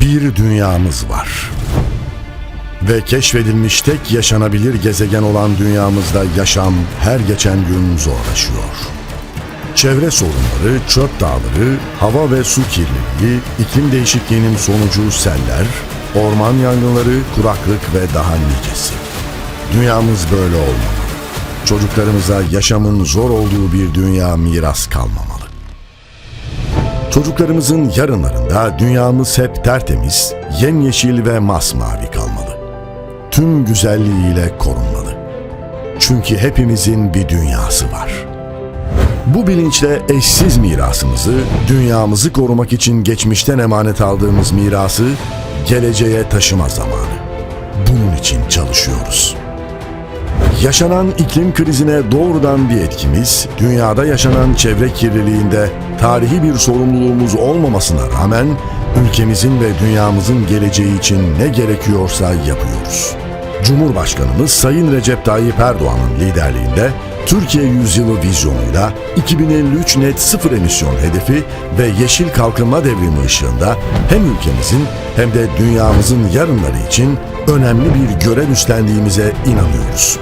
Bir dünyamız var. Ve keşfedilmiş tek yaşanabilir gezegen olan dünyamızda yaşam her geçen gün zorlaşıyor. Çevre sorunları, çöp dağları, hava ve su kirliliği, iklim değişikliğinin sonucu seller, orman yangınları, kuraklık ve daha nicesi. Dünyamız böyle olmamalı. Çocuklarımıza yaşamın zor olduğu bir dünya miras kalmamalı. Çocuklarımızın yarınlarında dünyamız hep tertemiz, yemyeşil ve masmavi kalmalı. Tüm güzelliğiyle korunmalı. Çünkü hepimizin bir dünyası var. Bu bilinçle eşsiz mirasımızı, dünyamızı korumak için geçmişten emanet aldığımız mirası geleceğe taşıma zamanı. Bunun için çalışıyoruz. Yaşanan iklim krizine doğrudan bir etkimiz, dünyada yaşanan çevre kirliliğinde tarihi bir sorumluluğumuz olmamasına rağmen ülkemizin ve dünyamızın geleceği için ne gerekiyorsa yapıyoruz. Cumhurbaşkanımız Sayın Recep Tayyip Erdoğan'ın liderliğinde Türkiye Yüzyılı vizyonuyla 2053 net sıfır emisyon hedefi ve yeşil kalkınma devrimi ışığında hem ülkemizin hem de dünyamızın yarınları için önemli bir görev üstlendiğimize inanıyoruz.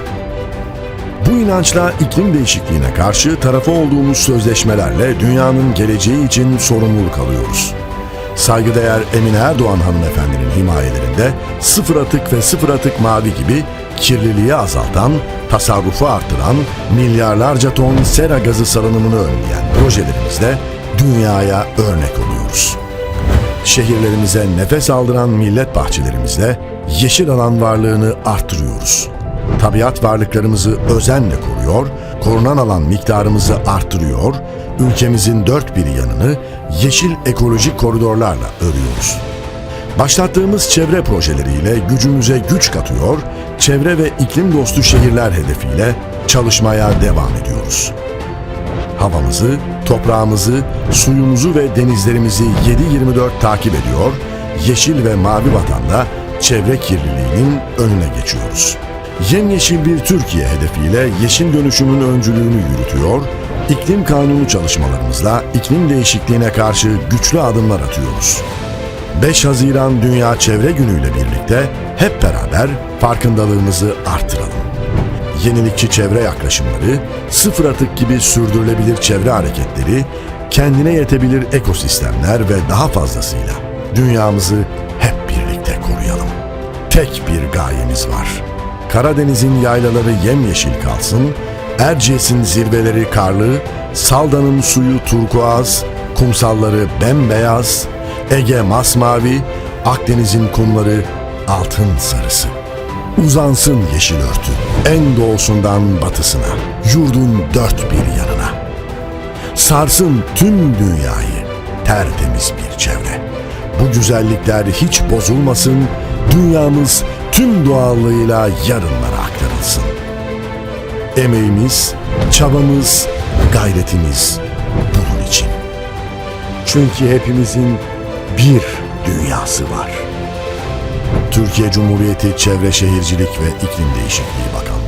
Bu inançla iklim değişikliğine karşı tarafı olduğumuz sözleşmelerle dünyanın geleceği için sorumluluk alıyoruz. Saygıdeğer Emine Erdoğan hanımefendinin himayelerinde sıfır atık ve sıfır atık mavi gibi kirliliği azaltan, tasarrufu arttıran, milyarlarca ton sera gazı salınımını önleyen projelerimizle dünyaya örnek oluyoruz. Şehirlerimize nefes aldıran millet bahçelerimizle yeşil alan varlığını arttırıyoruz. Tabiat varlıklarımızı özenle koruyor, korunan alan miktarımızı arttırıyor, ülkemizin dört bir yanını yeşil ekolojik koridorlarla örüyoruz. Başlattığımız çevre projeleriyle gücümüze güç katıyor, çevre ve iklim dostu şehirler hedefiyle çalışmaya devam ediyoruz. Havamızı, toprağımızı, suyumuzu ve denizlerimizi 7-24 takip ediyor, yeşil ve mavi vatanda çevre kirliliğinin önüne geçiyoruz. Yemyeşil bir Türkiye hedefiyle yeşil dönüşümün öncülüğünü yürütüyor, iklim kanunu çalışmalarımızla iklim değişikliğine karşı güçlü adımlar atıyoruz. 5 Haziran Dünya Çevre Günü ile birlikte hep beraber farkındalığımızı artıralım. Yenilikçi çevre yaklaşımları, sıfır atık gibi sürdürülebilir çevre hareketleri, kendine yetebilir ekosistemler ve daha fazlasıyla dünyamızı hep birlikte koruyalım. Tek bir gayemiz var. Karadeniz'in yaylaları yemyeşil kalsın, Erciyes'in zirveleri karlı, Salda'nın suyu turkuaz, kumsalları bembeyaz, Ege masmavi, Akdeniz'in kumları altın sarısı. Uzansın yeşil örtü, en doğusundan batısına, yurdun dört bir yanına. Sarsın tüm dünyayı, tertemiz bir çevre. Bu güzellikler hiç bozulmasın, dünyamız tüm doğallığıyla yarınlara aktarılsın. Emeğimiz, çabamız, gayretimiz bunun için. Çünkü hepimizin bir dünyası var. Türkiye Cumhuriyeti Çevre Şehircilik ve İklim Değişikliği Bakanlığı